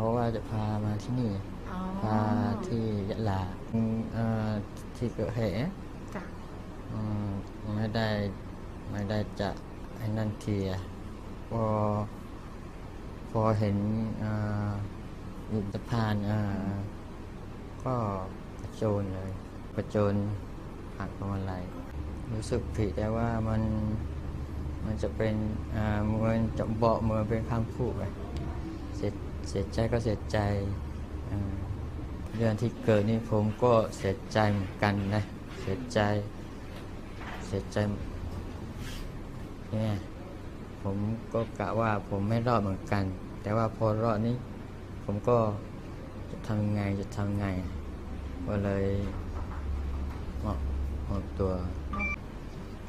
เขาว่าจะพามาที่นี่ อ๋อพาที่ยะลาอืมเอ่อที่เกิดเหตุจ้ะอืมไม่ได้ไม่ได้จะไอ้นั่นทีอะพอพอเห็นเอ่ออยู่สะพานเอ่อก็กระโจนเลยกระโจนหักพวงมาลัยรู้สึกผิดแต่ว่ามันมันจะเป็นอ่าเหมือนจะบอกเหมือนเป็นคำพูดอะเสีย เสียใจก็เสียใจเรื่องที่เกิดนี่ผมก็เสียใจเหมือนกันนะ เสียใจ เสียใจเนี่ยผมก็กะว่าผมไม่รอดเหมือนกัน แต่ว่าพอรอดนี่ผมก็จะทำยังไงจะทำยังไง ก็เลยมอบมอบตัว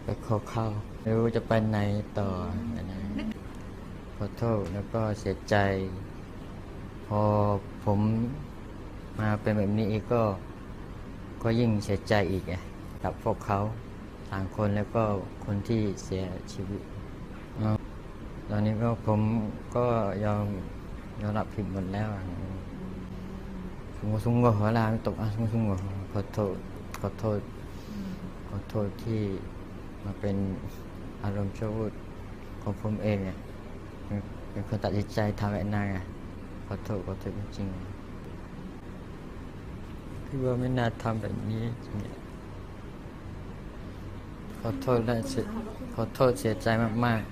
ไปขอเข้าไม่รู้จะไปไหนต่อนะขอโทษแล้วก็เสียใจ พอผมมาเป็นแบบนี้อีกก็ก็ยิ่งเสียใจอีกไงกับพวกเขาต่างคนแล้วก็คนที่เสียชีวิต ตอนนี้ก็ผมก็ยอมยอมรับผิดหมดแล้วอะสงสงหัวลาไม่ตกอะสงสงหัวขอโทษขอโทษขอโทษที่มาเป็นอารมณ์ชั่ววูบของผมเองเนี่ยเป็นเป็นคนตัดสินใจทำแบบนั้นไง ขอโทษขอโทษจริงๆพี่ว่าไม่น่าทำแบบนี้จริงขอโทษและเสียขอโทษเสียใจมากๆ